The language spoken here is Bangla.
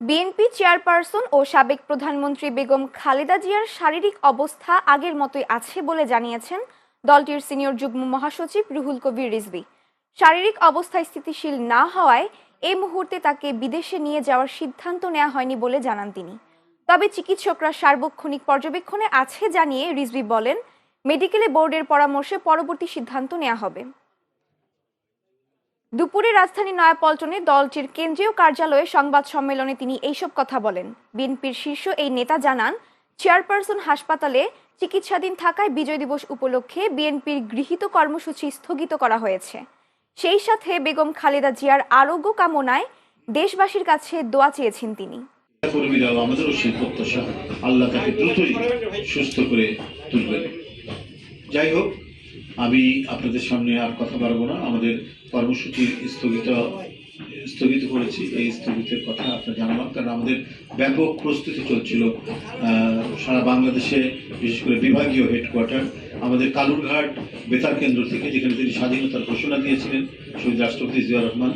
বিএনপি চেয়ারপারসন ও সাবেক প্রধানমন্ত্রী বেগম খালেদা জিয়ার শারীরিক অবস্থা আগের মতোই আছে বলে জানিয়েছেন দলটির সিনিয়র যুগ্ম মহাসচিব রুহুল কবির রিজভী। শারীরিক অবস্থা স্থিতিশীল না হওয়ায় এই মুহূর্তে তাকে বিদেশে নিয়ে যাওয়ার সিদ্ধান্ত নেওয়া হয়নি বলে জানান তিনি। তবে চিকিৎসকরা সার্বক্ষণিক পর্যবেক্ষণে আছে জানিয়ে রিজভী বলেন, মেডিকেলে বোর্ডের পরামর্শে পরবর্তী সিদ্ধান্ত নেওয়া হবে। দুপুরে রাজধানী নয়াপল্টনে দলটির কেন্দ্রীয় কার্যালয়ে সংবাদ সম্মেলনে তিনি এইসব কথা বলেন। বিএনপির শীর্ষ এই নেতা জানান, চেয়ারপারসন হাসপাতালে চিকিৎসাধীন থাকায় বিজয় দিবস উপলক্ষে বিএনপির গৃহীত কর্মসূচি স্থগিত করা হয়েছে। সেই সাথে বেগম খালেদা জিয়ার আরোগ্য কামনায় দেশবাসীর কাছে দোয়া চেয়েছেন তিনি। যাই হোক আমি আপনাদের সামনে আর কথা পারব না। আমাদের কর্মসূচি স্থগিত স্থগিত করেছি। এই স্থগিতের কথা আপনার জানালাম। কারণ আমাদের ব্যাপক প্রস্তুতি চলছিল সারা বাংলাদেশে, বিশেষ করে বিভাগীয় হেডকোয়ার্টার আমাদের কালুরঘাট বেতার কেন্দ্র থেকে, যেখানে তিনি স্বাধীনতার ঘোষণা দিয়েছিলেন, শহীদ রাষ্ট্রপতি জিয়া রহমান।